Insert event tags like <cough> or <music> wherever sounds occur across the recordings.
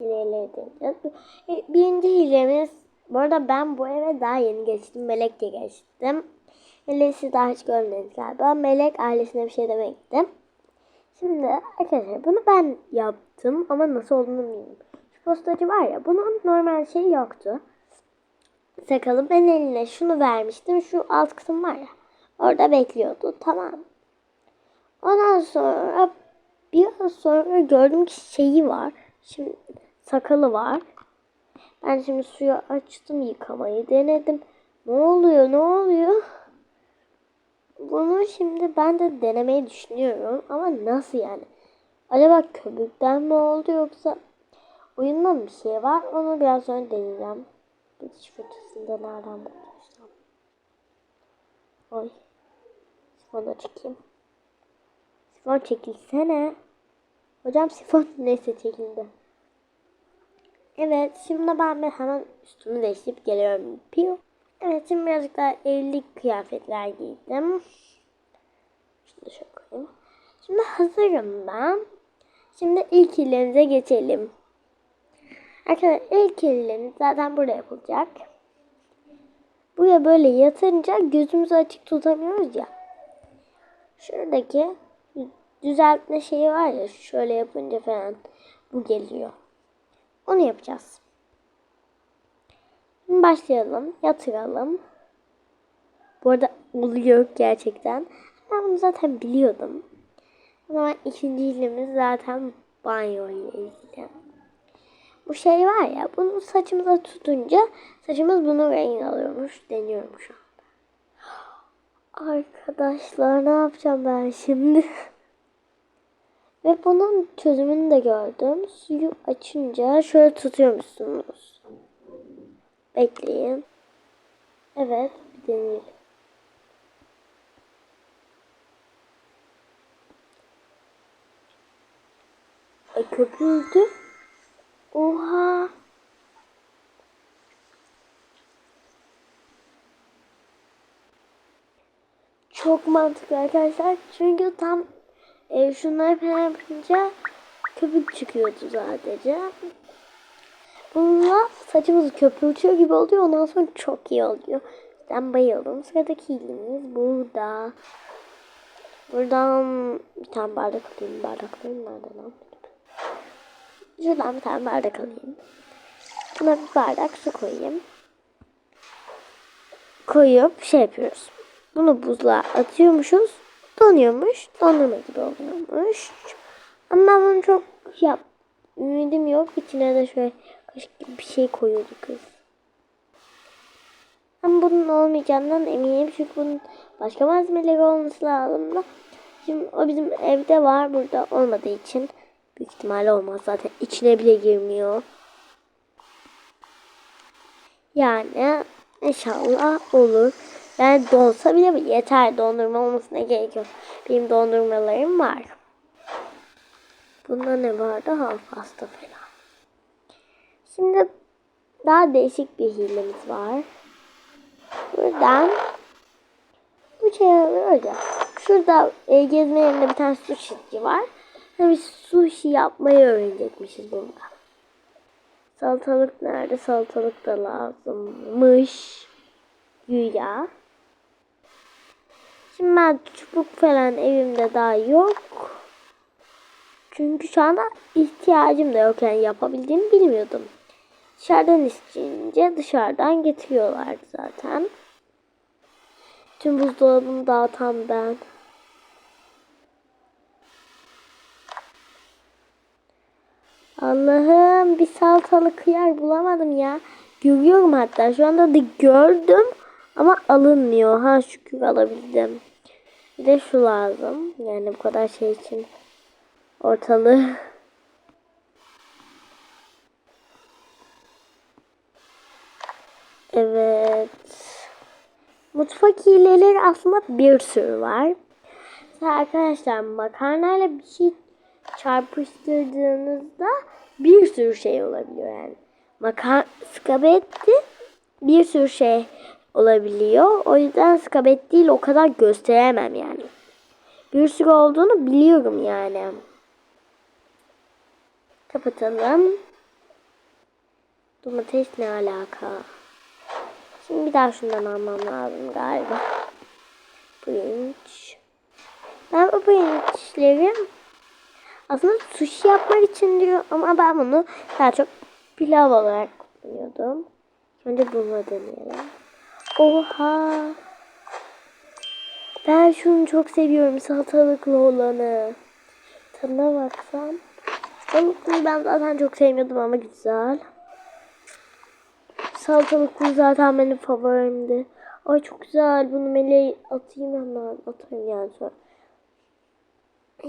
hileleri deneyeceğiz. Birinci hilemiz, bu arada ben bu eve daha yeni geçtim. Melek de geçtim. Melek'i daha hiç görmediniz galiba. Melek ailesine bir şey demekti. Şimdi arkadaşlar bunu ben yaptım ama nasıl olduğunu bilmiyorum. Şu postacı var ya bunun normal şey yoktu. Sakalım ben eline şunu vermiştim. Şu alt kısım var ya. Orada bekliyordu. Tamam. Ondan sonra biraz sonra gördüm ki şeyi var. Şimdi sakalı var. Ben şimdi suyu açtım yıkamayı denedim. Ne oluyor ne oluyor? Bunu şimdi ben de denemeyi düşünüyorum ama nasıl yani? Acaba köpükten mi oldu yoksa oyunda bir şey var? Onu biraz sonra deneyeceğim. Bir diş fırçasını da nereden bulacağım? Oy. Sifona çekeyim. Sifon çekilsene. Hocam sifon <laughs> neyse çekildi. Evet şimdi ben bir hemen üstümü değiştirip geliyorum. Piyo. Evet şimdi birazcık daha evlilik kıyafetler giydim. Şunu şöyle koyayım. Şimdi hazırım ben. Şimdi ilk illerimize geçelim. Arkadaşlar ilk illerimiz zaten burada yapılacak. Buraya böyle yatınca gözümüzü açık tutamıyoruz ya. Şuradaki düzeltme şeyi var ya şöyle yapınca falan bu geliyor. Onu yapacağız. Başlayalım. Yatıralım. Bu arada oluyor gerçekten. Ben bunu zaten biliyordum. O zaman ikinci ilimiz zaten banyo ile. Bu şey var ya bunu saçımıza tutunca saçımız bunun rengini alıyormuş. Deniyorum şu an. <gasps> Arkadaşlar ne yapacağım ben şimdi? <laughs> Ve bunun çözümünü de gördüm. Suyu açınca şöyle tutuyormuşsunuz. Bekleyin. Evet, bir deneyelim. E köpürdü. Oha. Çok mantıklı arkadaşlar. Çünkü tam e, şunları falan yapınca köpük çıkıyordu sadece. Bununla saçımız köpürtüyor gibi oluyor. Ondan sonra çok iyi oluyor. Ben bayıldım. Sıradaki ilimiz burada. Buradan bir tane bardak alayım. Bardaklarım nerede lan? Şuradan bir tane bardak alayım. Buna bir bardak su koyayım. Koyup şey yapıyoruz. Bunu buzluğa atıyormuşuz. Donuyormuş. Dondurma gibi oluyormuş. Ama bunu çok yap. Ümidim yok. İçine de şöyle kaşık gibi bir şey koyuyordu kız. Ama bunun olmayacağından eminim. Çünkü bunun başka malzemeleri olması lazım da. Şimdi o bizim evde var. Burada olmadığı için büyük ihtimalle olmaz. Zaten içine bile girmiyor. Yani inşallah olur. Yani donsa bile yeter. Dondurma olmasına gerek yok. Benim dondurmalarım var. Bunda ne vardı? Ha pasta falan. Şimdi daha değişik bir hilemiz var. Buradan bu şey öyle. Şurada e, gezme yerinde bir tane sushi var. Biz sushi yapmayı öğrenecekmişiz burada. Salatalık nerede? Salatalık da lazımmış. Güya. Şimdi ben çubuk falan evimde daha yok. Çünkü şu anda ihtiyacım da yok yani yapabildiğimi bilmiyordum. Dışarıdan isteyince dışarıdan getiriyorlardı zaten. Tüm buzdolabını dağıtan ben. Allah'ım bir salatalık yer bulamadım ya. Görüyorum hatta şu anda da gördüm ama alınmıyor. Ha şükür alabildim. Bir de şu lazım. Yani bu kadar şey için ortalığı. <laughs> Evet. Mutfak hileleri aslında bir sürü var. Mesela arkadaşlar makarnayla bir şey çarpıştırdığınızda bir sürü şey olabiliyor yani. Makar skabetti bir sürü şey olabiliyor. O yüzden skabet değil o kadar gösteremem yani. Bir sürü olduğunu biliyorum yani. Kapatalım. Domates ne alaka? Şimdi bir daha şundan almam lazım galiba. Pirinç. Ben bu pirinçleri aslında sushi yapmak için diyor ama ben bunu daha çok pilav olarak kullanıyordum. Önce bunu deneyelim. Oha! Ben şunu çok seviyorum salatalıklı olanı. Tadına baksam. Balıklıyı ben zaten çok sevmiyordum ama güzel. Salatalıklı zaten benim favorimdi. Ay çok güzel. Bunu meleğe atayım hemen. Atarım yani sonra.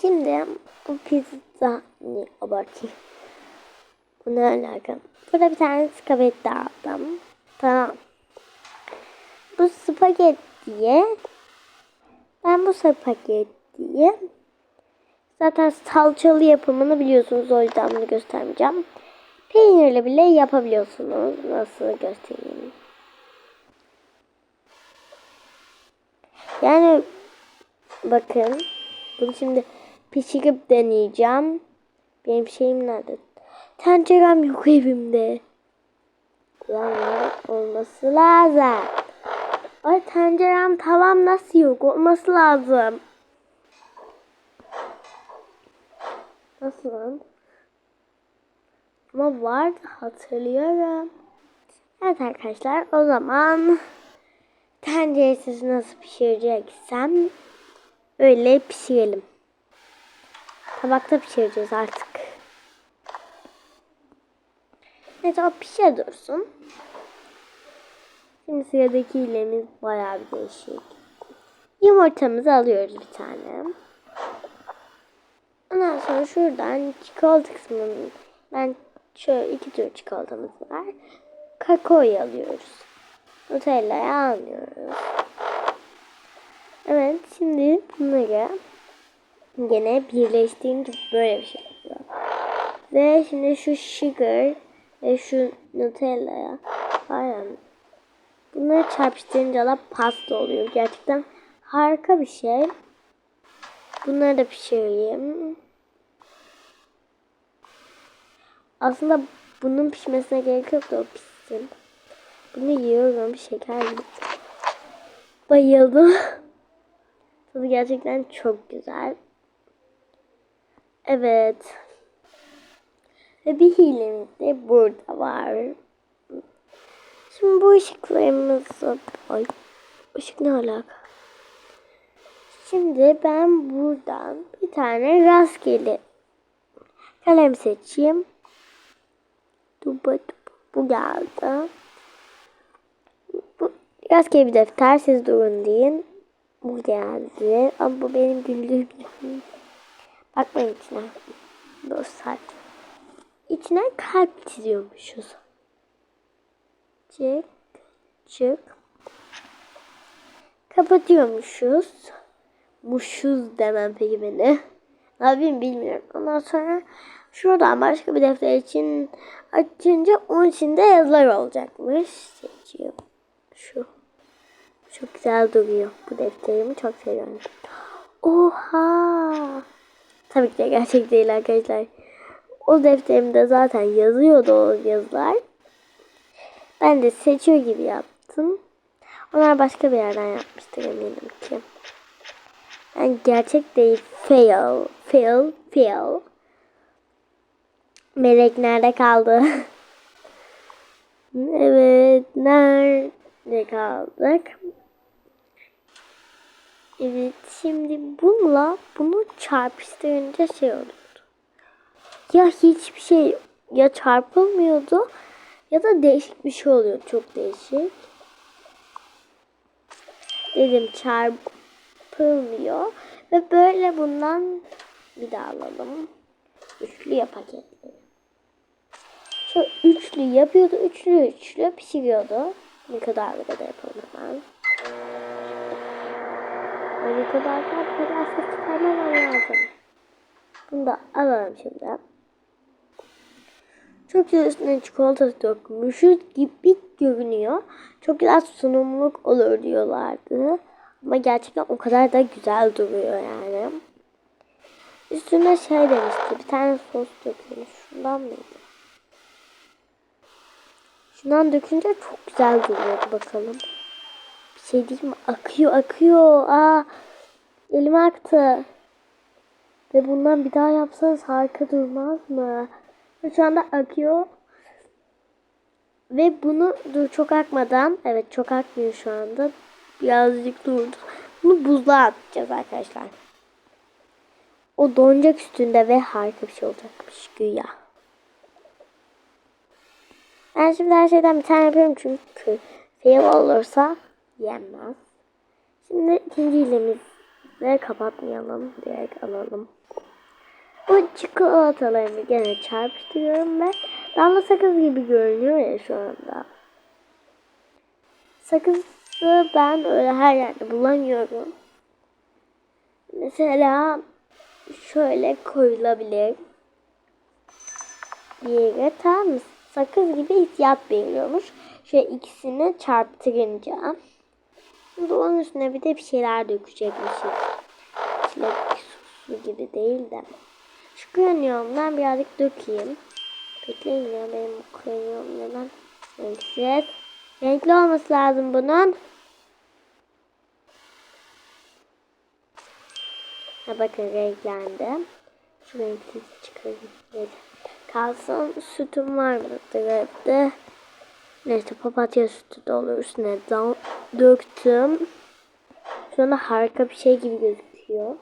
Şimdi bu pizza ne abartayım. Bu ne alaka? Burada bir tane spagetti aldım. Tamam. Bu spagettiye ben bu spagettiye zaten salçalı yapımını biliyorsunuz o yüzden bunu göstermeyeceğim. Peynirli bile yapabiliyorsunuz. Nasıl göstereyim? Yani bakın bunu şimdi pişirip deneyeceğim. Benim şeyim nerede? Tencerem yok evimde. Yani olması lazım. Ay tencerem tavam nasıl yok? Olması lazım. Nasıl lan? Ama vardı hatırlıyorum. Evet arkadaşlar o zaman tenceresiz nasıl pişireceksem öyle pişirelim. Tabakta pişireceğiz artık. Neyse o pişe dursun. Şimdi sıradaki ilemiz bayağı bir değişik. Yumurtamızı alıyoruz bir tane. Ondan sonra şuradan çikolata kısmını ben şöyle iki tür çikolatamız var. Kakaoyu alıyoruz. Nutella'yı almıyoruz. Evet şimdi bunları gene birleştirince böyle bir şey yapıyor. Ve şimdi şu sugar ve şu Nutella'ya bunları çarpıştırınca da pasta oluyor. Gerçekten harika bir şey. Bunları da pişireyim. Aslında bunun pişmesine gerek yok da o pişsin. Bunu yiyorum şeker gibi. Bayıldım. <laughs> Tadı gerçekten çok güzel. Evet. Ve bir hilemiz de burada var. Şimdi bu ışıklarımızı... Ay ışık ne alaka? Şimdi ben buradan bir tane rastgele kalem seçeyim. Duba duba. Bu geldi. Bu rastgele bir defter. Siz durun deyin. Bu geldi. Ama bu benim güldüğüm Bakmayın içine. Saat. İçine kalp çiziyormuşuz. Çık. Çık. Kapatıyormuşuz. Muşuz demem peki beni. Ne yapayım bilmiyorum. Ondan sonra şuradan başka bir defter için açınca onun içinde yazılar olacakmış. Seçiyorum. Şu. Çok güzel duruyor. Bu defterimi çok seviyorum. Oha! Tabii ki de gerçek değil arkadaşlar. O defterimde zaten yazıyordu o yazılar. Ben de seçiyor gibi yaptım. Onlar başka bir yerden yapmıştır eminim ki. Yani gerçek değil. Fail. Fail. Fail. Melek nerede kaldı? <laughs> evet. Nerede kaldık? Evet. Şimdi bununla bunu çarpıştırınca şey olurdu. Ya hiçbir şey ya çarpılmıyordu ya da değişik bir şey oluyor. Çok değişik. Dedim çarpılmıyor. Ve böyle bundan bir daha alalım. Üçlü paketleri. Şu üçlü yapıyordu. Üçlü üçlü pişiriyordu. Ne kadar da yapalım hemen. Ne kadar da plastik çıkarmam lazım. Bunu da alalım şimdi. Çok üstüne çikolata dökmüşüz gibi görünüyor. Çok güzel sunumluk olur diyorlardı. Ama gerçekten o kadar da güzel duruyor yani. Üstüne şey demişti. Bir tane sos dökülmüş. Şundan mıydı? Şundan dökünce çok güzel duruyordu bakalım. Bir şey değil mi? Akıyor akıyor. Aa, elime aktı. Ve bundan bir daha yapsanız harika durmaz mı? Ve Şu anda akıyor. Ve bunu dur çok akmadan evet çok akmıyor şu anda. Birazcık durdu. Bunu buzluğa atacağız arkadaşlar. O donacak üstünde ve harika bir şey olacakmış güya. Ben şimdi her şeyden bir tane yapıyorum çünkü fail olursa yenmez. Şimdi ikinci hilemizi kapatmayalım. Direkt alalım. Bu çikolatalarını gene çarpıştırıyorum ve damla sakız gibi görünüyor ya şu anda. Sakızı ben öyle her yerde bulamıyorum. Mesela şöyle koyulabilir. Yere tam sakız gibi hissiyat veriyormuş. Şöyle ikisini çarptırınca. Şimdi onun üstüne bir de bir şeyler dökecekmişiz. Çilek sosu gibi değil de. Şu kranyumdan birazcık dökeyim. Bekleyin ya benim bu neden renksiz. Renkli olması lazım bunun. Ha bakın renklendi. Şu renksiz çıkarayım. Neyse. Kalsın sütüm var mıdır evde? Neyse papatya sütü de olur üstüne da döktüm. Şu anda harika bir şey gibi gözüküyor.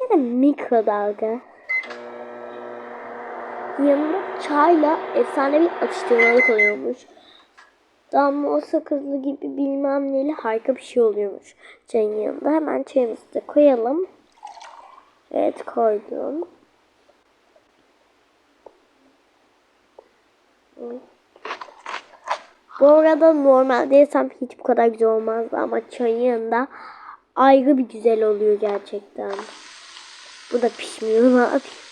Yine mikrodalga. Yanında çayla efsane bir atıştırmalık oluyormuş. Damla o sakızlı gibi bilmem neli harika bir şey oluyormuş çayın yanında. Hemen çayımızı da koyalım. Evet koydum. Bu arada normalde yesem hiç bu kadar güzel olmazdı ama çayın yanında ayrı bir güzel oluyor gerçekten. Bu da pişmiyor ne <laughs> yapayım?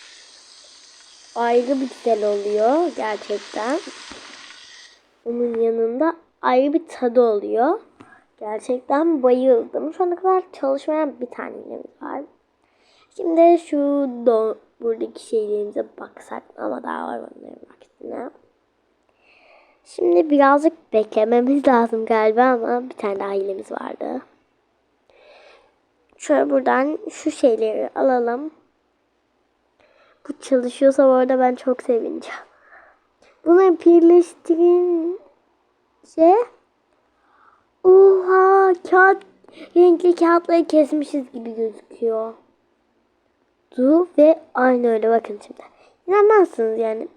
Ayrı bir güzel oluyor gerçekten. Onun yanında ayrı bir tadı oluyor. Gerçekten bayıldım. Şu ana kadar çalışmayan bir tane iğnemiz var. Şimdi şu do buradaki şeylerimize baksak ama daha var onların vaktine. Şimdi birazcık beklememiz <laughs> lazım galiba ama bir tane daha hilemiz vardı. Şöyle buradan şu şeyleri alalım. Bu çalışıyorsa bu arada ben çok sevineceğim. Bunu birleştirince Oha kağıt renkli kağıtları kesmişiz gibi gözüküyor. Du ve aynı öyle bakın şimdi. İnanmazsınız yani.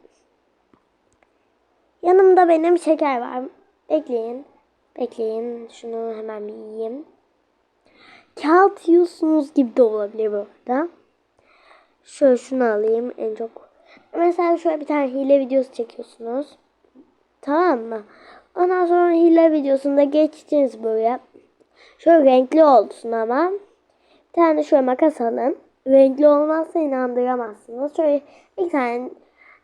Yanımda benim şeker var. Bekleyin. Bekleyin. Şunu hemen bir yiyeyim. Kağıt yiyorsunuz gibi de olabilir bu arada. Şöyle şunu alayım en çok. Mesela şöyle bir tane hile videosu çekiyorsunuz. Tamam mı? Ondan sonra hile videosunda geçtiniz böyle. Şöyle renkli olsun ama. Bir tane şöyle makas alın. Renkli olmazsa inandıramazsınız. Şöyle bir tane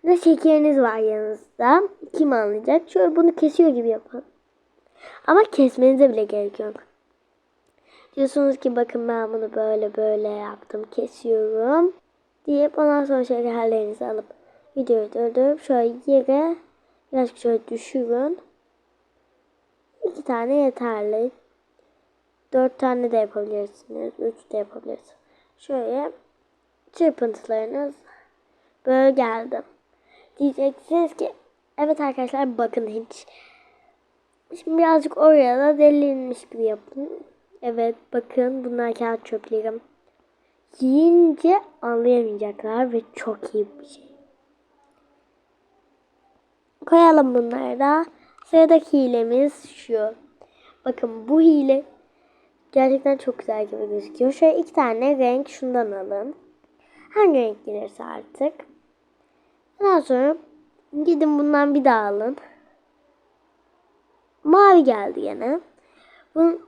de şekeriniz var yanınızda. Kim anlayacak? Şöyle bunu kesiyor gibi yapın. Ama kesmenize bile gerek yok. Diyorsunuz ki bakın ben bunu böyle böyle yaptım. Kesiyorum. Deyip ondan sonra şekerlerinizi alıp videoyu durdurup şöyle yere birazcık şöyle düşürün. İki tane yeterli. Dört tane de yapabilirsiniz. Üç de yapabilirsiniz. Şöyle çırpıntılarınız böyle geldi. Diyeceksiniz ki evet arkadaşlar bakın hiç. Şimdi birazcık oraya da delinmiş gibi yapın. Evet bakın bunlar kağıt çöplerim. Yiyince anlayamayacaklar ve çok iyi bir şey. Koyalım bunları da. Sıradaki hilemiz şu. Bakın bu hile gerçekten çok güzel gibi gözüküyor. Şöyle iki tane renk şundan alın. Hangi renk gelirse artık. Ondan sonra gidin bundan bir daha alın. Mavi geldi yine. Bunun,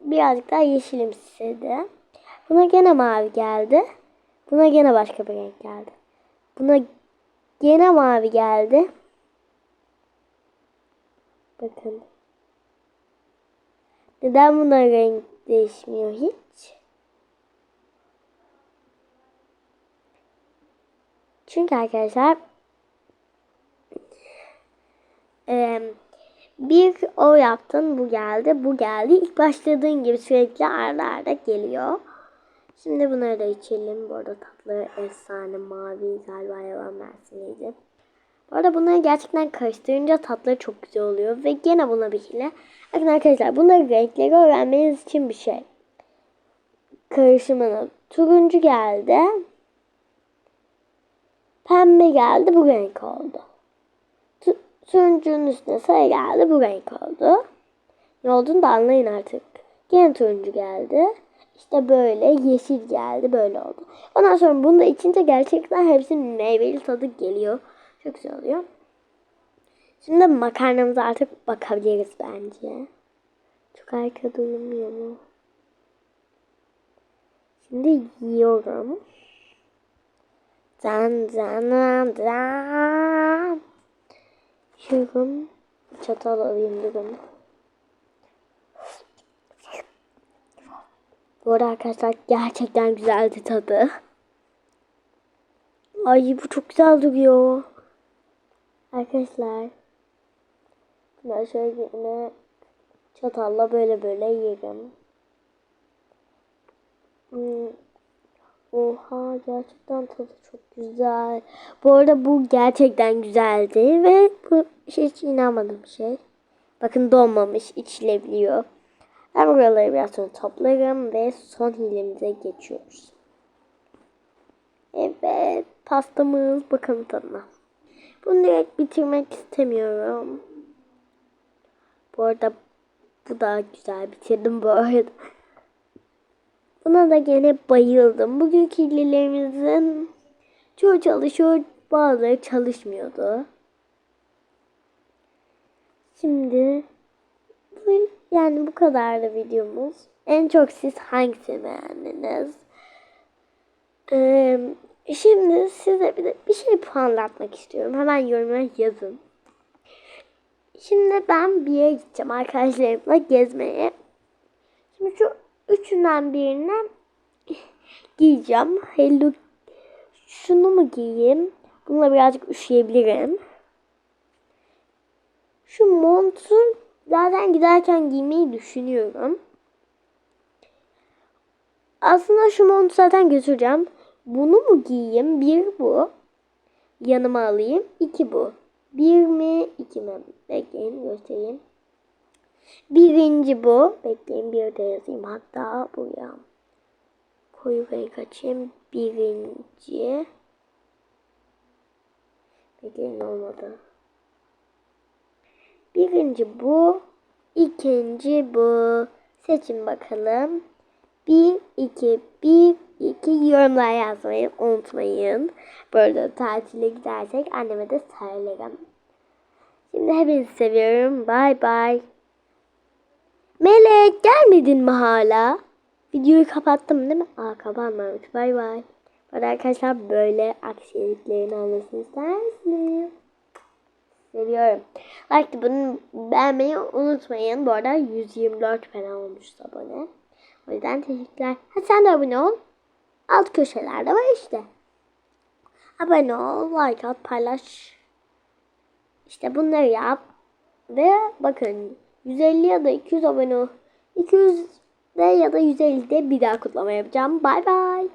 birazcık daha yeşilimsi de. Buna gene mavi geldi. Buna gene başka bir renk geldi. Buna gene mavi geldi. Bakın. Neden buna renk değişmiyor hiç? Çünkü arkadaşlar bir o yaptın bu geldi bu geldi. İlk başladığın gibi sürekli arda arda geliyor. Şimdi bunları da içelim. Bu arada tatlı efsane mavi galiba yalan mersiniydi. Bu arada bunları gerçekten karıştırınca tatları çok güzel oluyor. Ve gene buna bir hile. Bakın arkadaşlar bunları renkleri öğrenmeniz için bir şey. Karışımını turuncu geldi. Pembe geldi bu renk oldu. Tu- Turuncunun üstüne sarı geldi bu renk oldu. Ne olduğunu da anlayın artık. Gene turuncu geldi. İşte böyle yeşil geldi böyle oldu. Ondan sonra bunu da içince gerçekten hepsinin meyveli tadı geliyor. Çok güzel oluyor. Şimdi makarnamıza artık bakabiliriz bence. Çok harika duyulmuyor mu? Şimdi yiyorum. Dan dan dan dan. Yiyorum. Çatal alayım durun. Bu arada arkadaşlar gerçekten güzeldi tadı. Ay bu çok güzel duruyor. Arkadaşlar. Ben şöyle yine çatalla böyle böyle yerim. Hmm. Oha gerçekten tadı çok güzel. Bu arada bu gerçekten güzeldi ve bu hiç inanmadığım şey. Bakın donmamış içilebiliyor. Ben buraları biraz sonra toplarım ve son hilemize geçiyoruz. Evet pastamız bakalım tadına. Bunu direkt bitirmek istemiyorum. Bu arada bu da güzel bitirdim bu arada. Buna da gene bayıldım. Bugünkü hilelerimizin çoğu çalışıyor, bazıları çalışmıyordu. Şimdi yani bu kadardı videomuz. En çok siz hangisini beğendiniz? Ee, şimdi size bir de bir şey puanlatmak istiyorum. Hemen yorumlara yazın. Şimdi ben bir yere gideceğim arkadaşlarımla gezmeye. Şimdi şu üçünden birini giyeceğim. Hello şunu mu giyeyim? Bununla birazcık üşüyebilirim. Şu montu zaten giderken giymeyi düşünüyorum. Aslında şu montu zaten götüreceğim. Bunu mu giyeyim? Bir bu. Yanıma alayım. İki bu. Bir mi? iki mi? Bekleyin göstereyim. Birinci bu. Bekleyin bir de yazayım. Hatta buraya koyu renk açayım. Birinci. Bekleyin olmadı. Birinci bu. ikinci bu. Seçin bakalım. Bir, iki, bir, iki yorumlar yazmayı unutmayın. Böyle tatile gidersek anneme de söylerim. Şimdi hepinizi seviyorum. Bay bay. Melek gelmedin mi hala? Videoyu kapattım değil mi? Aa kapatmamış. Bay bay. Arkadaşlar böyle aksiliklerini anlasın ister misiniz? Seviyorum. Like bunu beğenmeyi unutmayın. Bu arada 124 falan olmuş abone. O yüzden teşekkürler. Hadi sen de abone ol. Alt köşelerde var işte. Abone ol, like at, paylaş. İşte bunları yap. Ve bakın 150 ya da 200 abone ol. 200 de ya da 150 de bir daha kutlama yapacağım. Bay bay.